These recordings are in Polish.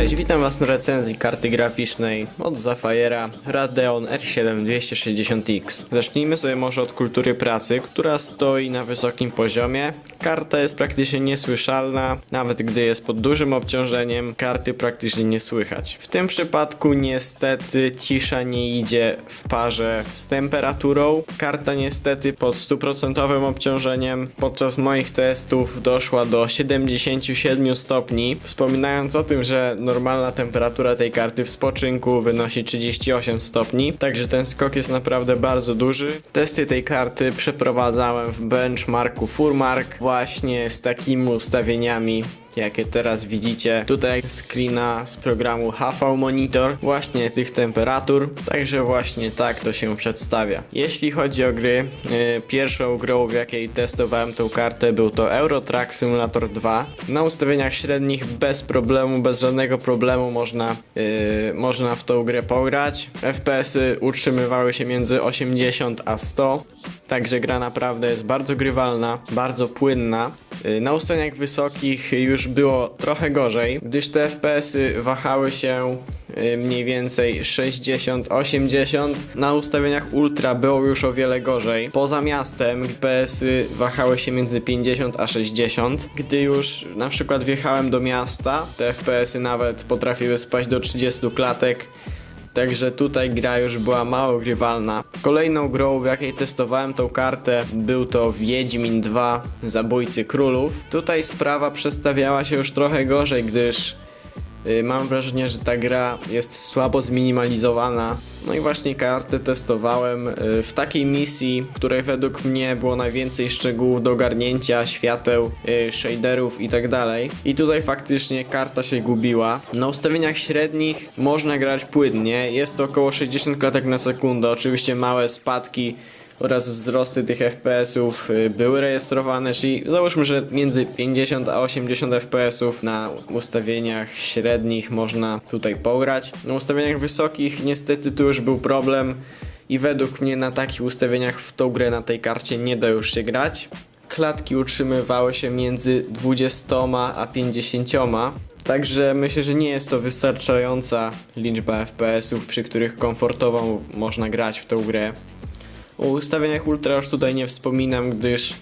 Witam Was na recenzji karty graficznej od Zafire'a Radeon R7 260X. Zacznijmy sobie może od kultury pracy, która stoi na wysokim poziomie. Karta jest praktycznie niesłyszalna, nawet gdy jest pod dużym obciążeniem, karty praktycznie nie słychać. W tym przypadku niestety cisza nie idzie w parze z temperaturą. Karta niestety pod 100% obciążeniem podczas moich testów doszła do 77 stopni. Wspominając o tym, że normalna temperatura tej karty w spoczynku wynosi 38 stopni, także ten skok jest naprawdę bardzo duży. Testy tej karty przeprowadzałem w benchmarku Furmark właśnie z takimi ustawieniami jakie teraz widzicie. Tutaj screena z programu HV Monitor, właśnie tych temperatur, także właśnie tak to się przedstawia. Jeśli chodzi o gry, yy, pierwszą grą w jakiej testowałem tą kartę był to Euro Truck Simulator 2. Na ustawieniach średnich bez problemu, bez żadnego problemu można, yy, można w tą grę pograć. FPS-y utrzymywały się między 80 a 100. Także gra naprawdę jest bardzo grywalna, bardzo płynna. Y, Na ustawieniach wysokich już było trochę gorzej, gdyż te FPS-y wahały się y, mniej więcej 60-80. Na ustawieniach ultra było już o wiele gorzej. Poza miastem FPS-y wahały się między 50 a 60. Gdy już na przykład wjechałem do miasta, te FPS-y nawet potrafiły spaść do 30 klatek. Także tutaj gra już była mało grywalna. Kolejną grą, w jakiej testowałem tą kartę, był to Wiedźmin 2 Zabójcy Królów. Tutaj sprawa przestawiała się już trochę gorzej, gdyż mam wrażenie, że ta gra jest słabo zminimalizowana. No i właśnie kartę testowałem y, w takiej misji, której według mnie było najwięcej szczegółów do ogarnięcia, świateł, y, shaderów i tak. I tutaj faktycznie karta się gubiła. Na ustawieniach średnich można grać płynnie, jest to około 60 klatek na sekundę, oczywiście małe spadki oraz wzrosty tych FPS-ów y, były rejestrowane, czyli załóżmy, że między 50 a 80 FPS-ów na ustawieniach średnich można tutaj pograć. Na ustawieniach wysokich niestety tu już był problem i według mnie na takich ustawieniach w tą grę na tej karcie nie da już się grać. Klatki utrzymywały się między 20 a 50. Także myślę, że nie jest to wystarczająca liczba FPS-ów, przy których komfortowo można grać w tą grę. O ustawieniach ultra już tutaj nie wspominam, gdyż,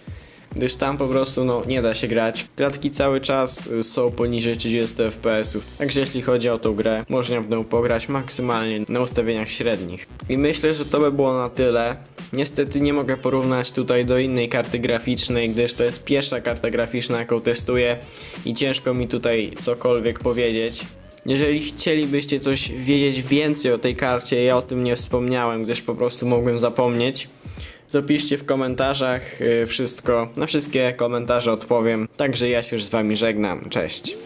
gdyż tam po prostu no, nie da się grać. Klatki cały czas y, są poniżej 30 fps. Także jeśli chodzi o tą grę, można w nią pograć maksymalnie na ustawieniach średnich. I myślę, że to by było na tyle. Niestety nie mogę porównać tutaj do innej karty graficznej, gdyż to jest pierwsza karta graficzna, jaką testuję i ciężko mi tutaj cokolwiek powiedzieć. Jeżeli chcielibyście coś wiedzieć więcej o tej karcie, ja o tym nie wspomniałem, gdyż po prostu mogłem zapomnieć, to piszcie w komentarzach y, wszystko. Na wszystkie komentarze odpowiem. Także ja się już z wami żegnam. Cześć.